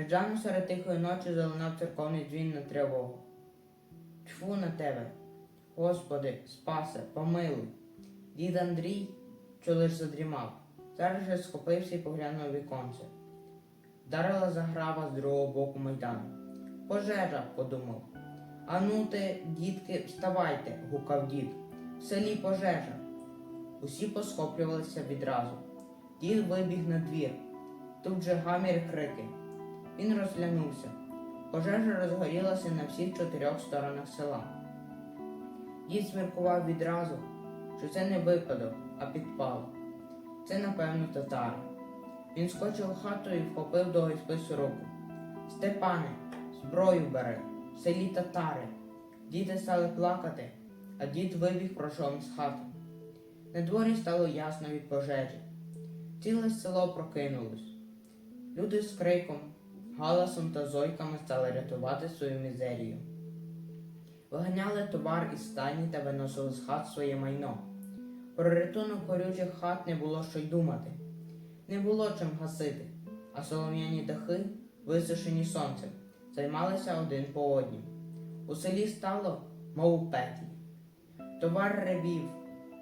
Неждано серед тихої ночі залунав церковний дзвін на тривогу. Тьфу на тебе, Господи, спасе, помилуй. Дід Андрій, що лиш задрімав, зараз же схопився і поглянув віконце. Вдарила заграва з другого боку майдану. Пожежа, подумав. Ану ти, дітки, вставайте, гукав дід. В селі пожежа. Усі посхоплювалися відразу. Дід вибіг на двір. Тут же гамір крики. Він розглянувся. Пожежа розгорілася на всіх чотирьох сторонах села. Дід зміркував відразу, що це не випадок, а підпал. Це, напевно, татари. Він скочив в хату і вхопив до спису руку. Степане, зброю бери, в селі татари. Діти стали плакати, а дід вибіг прошом з хати. На дворі стало ясно від пожежі. Ціле село прокинулось. Люди з криком, галасом та зойками стали рятувати свою мізерію. Виганяли товар із стайні та виносили з хат своє майно. Про рятунок горючих хат не було що й думати. Не було чим гасити, а солом'яні дахи, висушені сонцем, займалися один по однім. У селі стало, мов у пеклі. Товар ревів,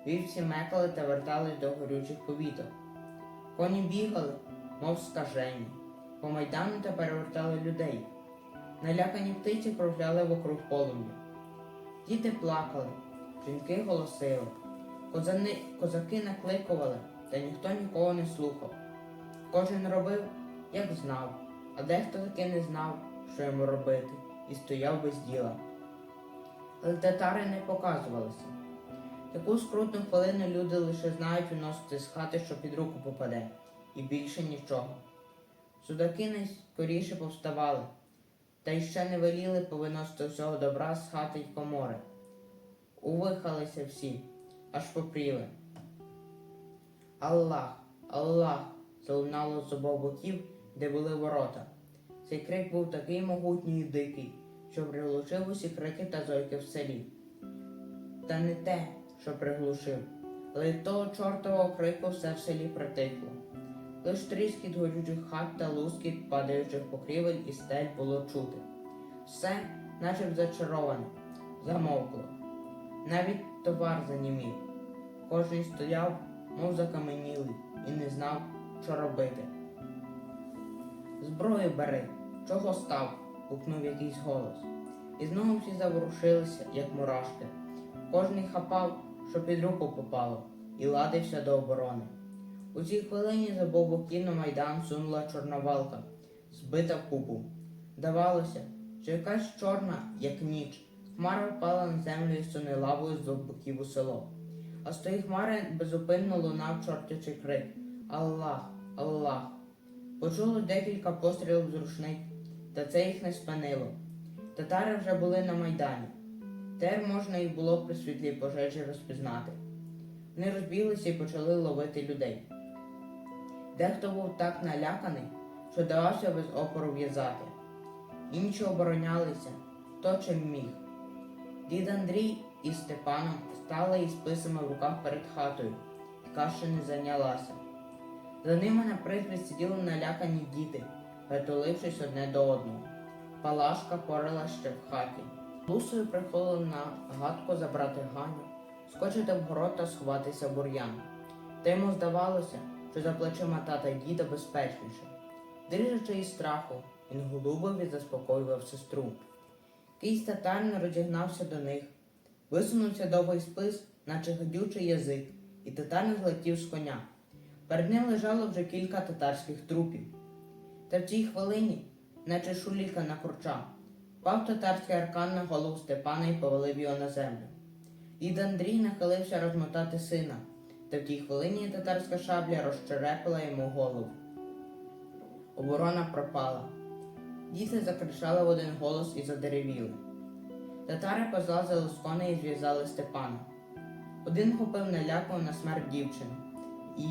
вівці мекали та вертались до горючих повіток. Коні бігали, мов скажені, по майдану та перевертали людей. Налякані птиці кружляли вокруг полум'я. Діти плакали, жінки голосили, козани, козаки накликували, та ніхто нікого не слухав. Кожен робив, як знав, а дехто таки не знав, що йому робити, і стояв без діла. Але татари не показувалися. Таку скрутну хвилину люди лише знають виносити з хати, що під руку попаде, і більше нічого. Судаки найскоріше повставали, та й ще не веліли повиносити всього добра з хати й комори. Увихалися всі, аж попріли. Аллах, Аллах! залунало з обох боків, де були ворота. Цей крик був такий могутній і дикий, що приглушив усі крики та зойки в селі. Та не те, що приглушив, але й того чортового крику все в селі притихло. Лиш тріскіт горючих хат та лускіт падаючих покрівель і стель було чути. Все, наче б зачароване, замовкло. Навіть товар занімів. Кожен стояв, мов закаменілий, і не знав, що робити. Зброю бери, чого став? гукнув якийсь голос. І знову всі заворушилися, як мурашки. Кожний хапав, що під руку попало, і ладився до оборони. У цій хвилині за боків на майдан сунула чорновалка, збита в купу. Здавалося, що якась чорна, як ніч, хмара впала на землю і суне з двох боків у село. А з тої хмари безупинно лунав чортячий крик Аллах, Аллах. Почуло декілька пострілів з рушник, та це їх не спинило. Татари вже були на майдані. Тепер можна їх було при світлій пожежі розпізнати. Вони розбіглися і почали ловити людей. Дехто був так наляканий, що давався без опору в'язати. Інші оборонялися, хто чим міг. Дід Андрій із Степаном стали із списами в руках перед хатою, яка ще не зайнялася. За ними на призбі сиділи налякані діти, притулившись одне до одного. Палашка порила ще в хаті. Лусою приходили на гадку забрати Ганю, скочити в город та сховатися бур'ян. Та йому здавалося, що за плечима тата діда безпечніше. Дрижачи із страху, він голубив і заспокоював сестру. Кийсь татарин розігнався до них, висунувся довгий спис, наче гадючий язик, і татарин злетів з коня. Перед ним лежало вже кілька татарських трупів. Та в цій хвилині, наче шуліка на курча, впав татарський аркан на голову Степана і повалив його на землю. Дід Андрій нахилився розмотати сина, та в тій хвилині татарська шабля розчерепила йому голову. Оборона пропала. Діти закричали в один голос і задеревіли. Татари позлазили з коней і зв'язали Степана. Один хопив налякав на смерть дівчини, і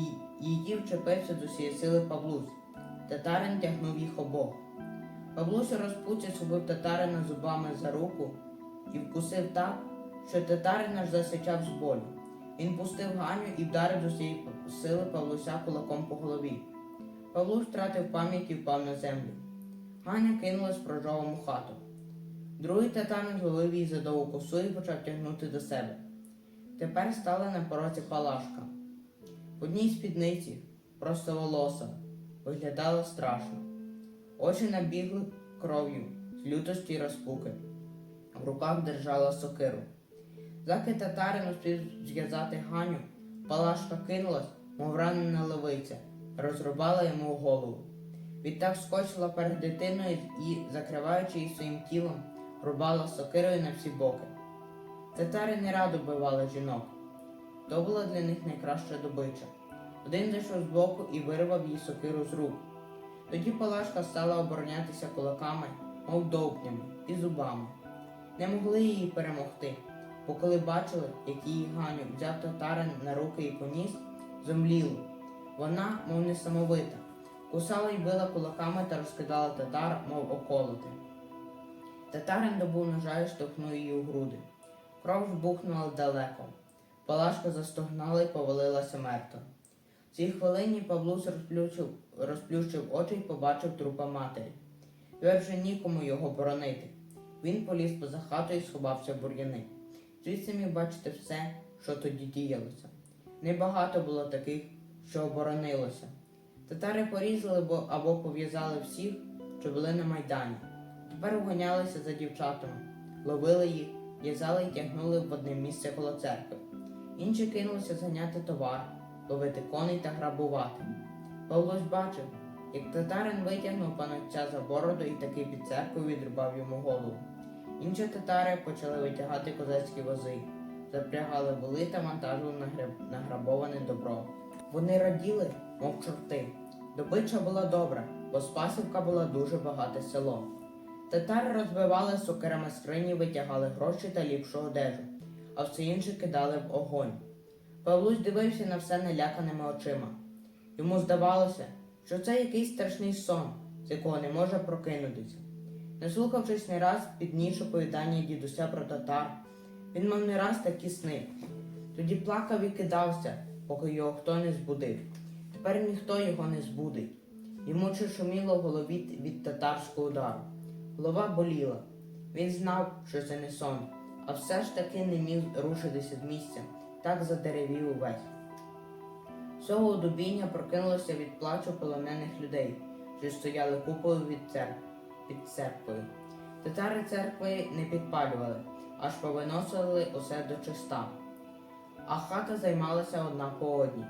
її вчепився з усієї сили Павлусь. Татарин тягнув їх обох. Павлусь розпуці схопив татарина зубами за руку і вкусив так, що татарин аж засичав з болю. Він пустив Ганю і вдарив з усієї сили Павлуся кулаком по голові. Павлусь втратив пам'ять і впав на землю. Ганя кинулась в прожовому хату. Другий татарин зловив її за довгу косу і почав тягнути до себе. Тепер стала на порозі палашка. В одній спідниці, просто волоса, виглядала страшно. Очі набігли кров'ю з лютості й розпуки. В руках держала сокиру. Заки татарин успів зв'язати Ганю, палашка кинулась, мов ранена левиця, розрубала йому голову. Відтак скочила перед дитиною і, закриваючи її своїм тілом, рубала сокирою на всі боки. Татари не радо бивали жінок. То була для них найкраща добича. Один зайшов збоку і вирвав їй сокиру з рук. Тоді Палашка стала оборонятися кулаками, мов довбнями, і зубами. Не могли її перемогти, бо коли бачили, як її Ганю взяв татарин на руки і поніс, зомліло. Вона, мов несамовита, кусала й била кулаками та розкидала татар, мов околоти. Татарин добув ножа і штовхнув її у груди. Кров вбухнула далеко. Палашка застогнала і повалилася мертво. В цій хвилині Павлус розплющив, розплющив очі і побачив трупа матері. Тепер вже нікому його боронити. Він поліз поза хату і сховався в бур'яни. Звідси міг бачити все, що тоді діялося. Небагато було таких, що оборонилося. Татари порізали або пов'язали всіх, що були на майдані. Тепер уганялися за дівчатами, ловили їх, в'язали і тягнули в одне місце коло церкви. Інші кинулися зганяти товар, ловити коней та грабувати. Павлось бачив, як татарин витягнув панотця за бороду і таки під церквою відрубав йому голову. Інші татари почали витягати козацькі вози, запрягали воли та вантажили награб- награбоване добро. Вони раділи, мов чорти. Добича була добра, бо Спасівка була дуже багате село. Татари розбивали сокирами скрині, витягали гроші та ліпшу одежу, а все інше кидали в огонь. Павлусь дивився на все наляканими очима. Йому здавалося, що це якийсь страшний сон, з якого не може прокинутися. Наслухавшись не раз підніс оповідання дідуся про татар, він мав не раз такі сни. Тоді плакав і кидався, поки його хто не збудив. Тепер ніхто його не збудить. Йому шуміло в голові від татарського удару. Голова боліла. Він знав, що це не сон, а все ж таки не міг рушитися з місця, так задеревів увесь. З цього одубіння прокинулося від плачу полонених людей, що стояли купою від церкви, під церквою. Татари церкви не підпалювали, аж повиносили усе до чиста. А хата займалася одна по одній.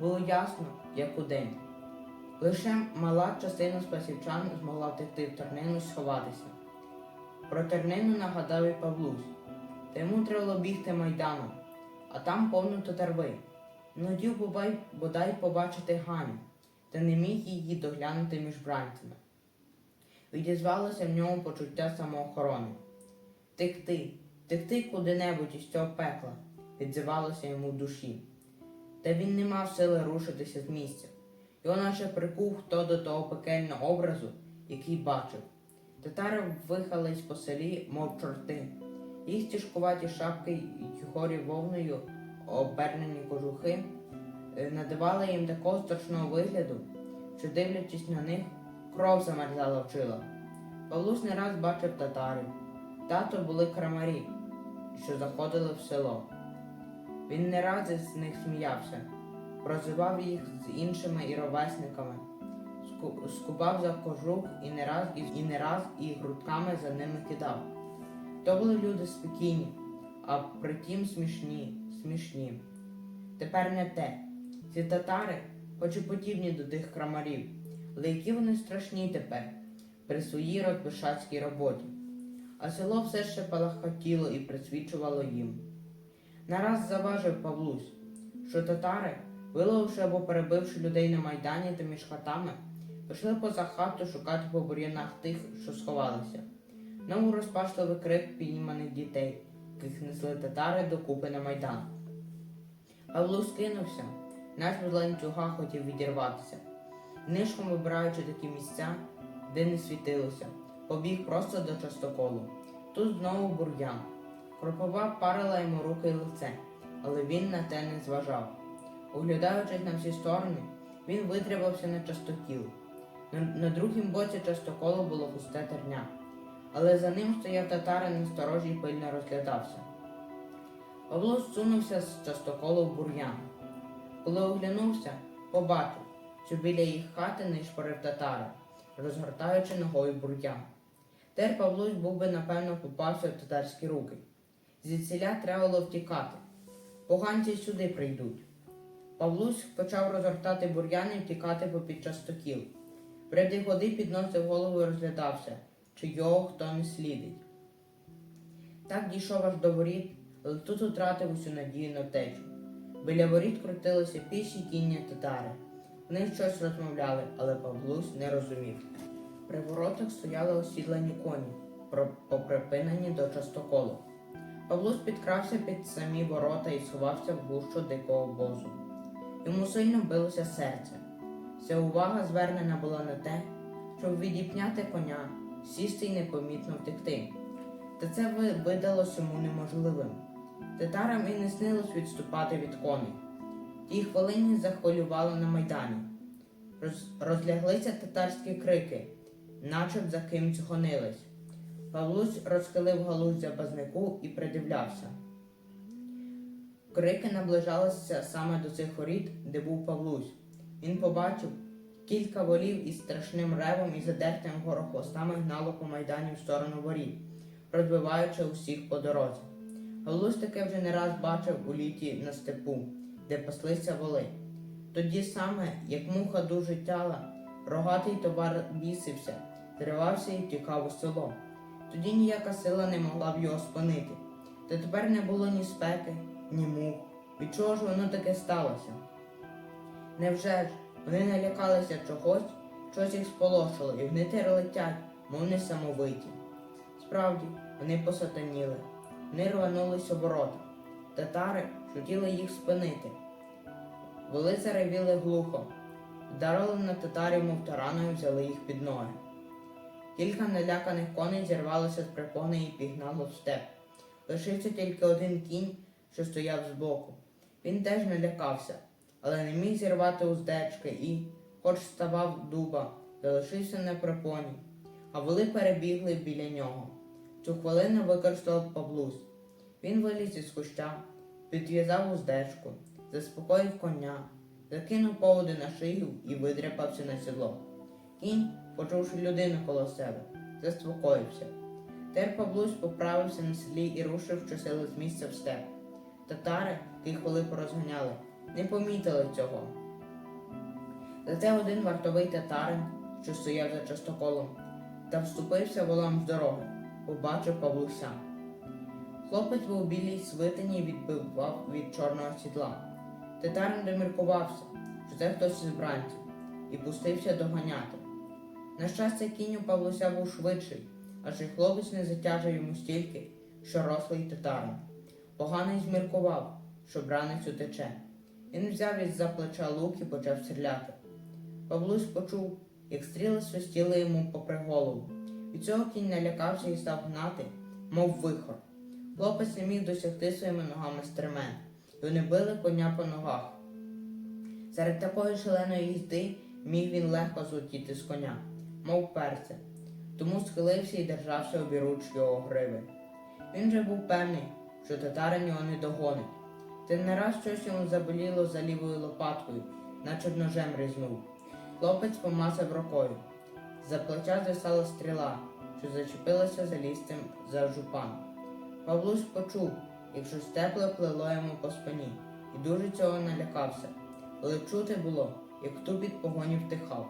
Було ясно, як удень. Лише мала частина спасівчан змогла втекти в тернину і сховатися. Про тернину нагадав і Павлусь. Та йому треба бігти майданом, а там повно татарви. Нудів бодай, бодай побачити Ганю, та не міг її доглянути між бранцями. Відізвалося в ньому почуття самоохорони. Текти, текти куди-небудь із цього пекла, відзивалося йому в душі. Та він не мав сили рушитися з місця. Його наче прикув хто до того пекельного образу, який бачив. Татари вихались по селі, мов чорти. Їх тяжкуваті шапки й хорі вовною обернені кожухи е, надавали їм такого страшного вигляду, що, дивлячись на них, кров замерзала в жилах. Павлусь не раз бачив татарів. Тато були крамарі, що заходили в село. Він не раз з них сміявся, прозивав їх з іншими і ровесниками, ску- скубав за кожух і не раз і, і не раз і грудками за ними кидав. То були люди спокійні, а притім смішні, смішні. Тепер не те. Ці татари, хоч і подібні до тих крамарів, але які вони страшні тепер при своїй розбишацькій роботі. А село все ще палахотіло і присвічувало їм. Нараз заважив Павлусь, що татари, виловивши або перебивши людей на майдані та між хатами, пішли поза хату шукати по бур'янах тих, що сховалися. Нову розпашливий крик підніманих дітей, яких несли татари докупи на майдан. Павло скинувся, наш з ланцюга хотів відірватися. Нишком вибираючи такі місця, де не світилося, побіг просто до частоколу. Тут знову бур'ян. Кропова парила йому руки й лице, але він на те не зважав. Оглядаючись на всі сторони, він витребався на частокіл. На, на другім боці частоколу було густе терня, але за ним стояв татарин насторожі й пильно розглядався. Павло зсунувся з частоколу в бур'ян. Коли оглянувся, побачив, що біля їх хати не шпорив татара, розгортаючи ногою бур'ян. Тепер Павлусь був би, напевно, попався в татарські руки. Звідсіля треба було втікати. Поганці сюди прийдуть. Павлусь почав розгортати бур'яни і втікати попід частокіл. Приди ходи підносив голову і розглядався, чи його хто не слідить. Так дійшов аж до воріт, але тут втратив усю надію на втечу. Біля воріт крутилися піші кінні татари. Вони щось розмовляли, але Павлусь не розумів. При воротах стояли осідлані коні, поприпинені до частоколу. Павлусь підкрався під самі ворота і сховався в гущу дикого бозу. Йому сильно билося серце. Вся увага звернена була на те, щоб відіпняти коня, сісти й непомітно втекти. Та це ви- видалось йому неможливим. Татарам і не снилось відступати від коней. Ті хвилині захвилювали на майдані. Роз, розляглися татарські крики, наче б за кимсь гонились. Павлусь розхилив галузя базнику і придивлявся. Крики наближалися саме до цих воріт, де був Павлусь. Він побачив кілька волів із страшним ревом і задертим горохвостами гнало по майдані в сторону воріт, розбиваючи усіх по дорозі. Павлусь таке вже не раз бачив у літі на степу, де паслися воли. Тоді саме, як муха дуже тяла, рогатий товар бісився, зривався і втікав у село. Тоді ніяка сила не могла б його спинити. Та тепер не було ні спеки, ні мух. Від чого ж воно таке сталося? Невже ж вони налякалися чогось, щось їх сполошило, і вони летять, мов несамовиті. Справді, вони посатаніли, вони рванулись у ворота. Татари хотіли їх спинити. Воли заревіли глухо, вдарили на татарів, мов тараною, взяли їх під ноги. Кілька наляканих коней зірвалося з припони і пігнало в степ. Лишився тільки один кінь, що стояв збоку. Він теж налякався, але не міг зірвати уздечки і, хоч ставав дуба, залишився на припоні, а воли перебігли біля нього. Цю хвилину використав Павлусь. Він виліз із куща, підв'язав уздечку, заспокоїв коня, закинув поводи на шию і видряпався на сідло. Кінь, почувши людину коло себе, заспокоївся. Тепер Павлусь поправився на седлі і рушив щосили з місця в степ. Татари, яких воли порозганяли, не помітили цього. Зате один вартовий татарин, що стояв за частоколом, та вступився волам з дороги, побачив Павлуся. Хлопець був у білій свитині і відбивав від чорного сідла. Татарин доміркувався, що це хтось із бранців, і пустився доганяти. На щастя, кінь у Павлуся був швидший, аж і хлопець не затяжив йому стільки, що рослий татарин. Поганий зміркував, що бранець утече. Він взяв із-за плеча лук і почав стріляти. Павлусь почув, як стріли свистіли йому попри голову. Від цього кінь налякався і став гнати, мов вихор. Хлопець не міг досягти своїми ногами стремен, і вони били коня по ногах. Серед такої шаленої їзди міг він легко злетіти з коня, мов перця, тому схилився і держався обіруч його гриви. Він же був певний, що татарин його не догонить. Та не раз щось йому заболіло за лівою лопаткою, наче ножем різнув. Хлопець помасав рукою. За плеча звисала стріла, що зачепилася за лістем за жупан. Павлусь почув, як щось тепле плело йому по спині, і дуже цього налякався, але чути було, як тупіт погоні втихав.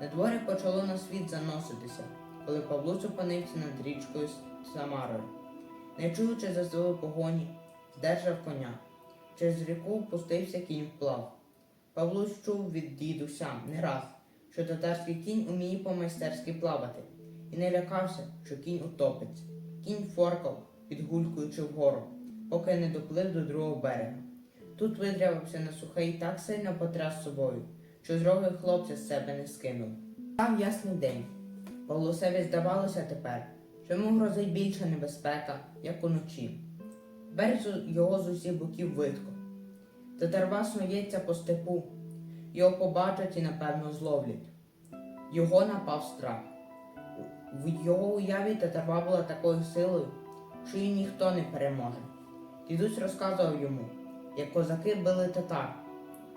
На дворі почало на світ заноситися, коли Павлусь опинився над річкою Самарою. Не чуючи за звуки погоні, здержав коня. Через ріку пустився кінь вплав. Павлусь чув від дідуся не раз, що татарський кінь уміє по-майстерськи плавати, і не лякався, що кінь утопиться. Кінь форкав, підгулькуючи вгору, поки не доплив до другого берега. Тут видрявився на сухе і так сильно потряс собою, що з хлопця з себе не скинув. Став ясний день. Павлусеві здавалося тепер, що йому грозить більша небезпека, як уночі. Березу його з усіх боків видко. Татарва снується по степу, його побачать і напевно зловлять. Його напав страх. В його уяві татарва була такою силою, що її ніхто не переможе. Дідусь розказував йому, як козаки били татар.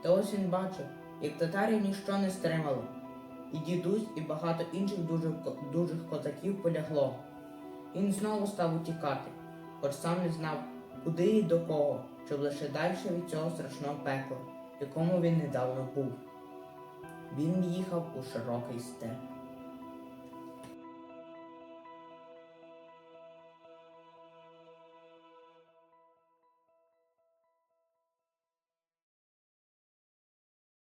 Та ось він бачив, як татарів ніщо не стримало. І дідусь, і багато інших дуже, дужих козаків полягло. Він знову став утікати, хоч сам не знав, куди і до кого, щоб лише далі від цього страшного пекла, в якому він недавно був. Він їхав у широкий степ.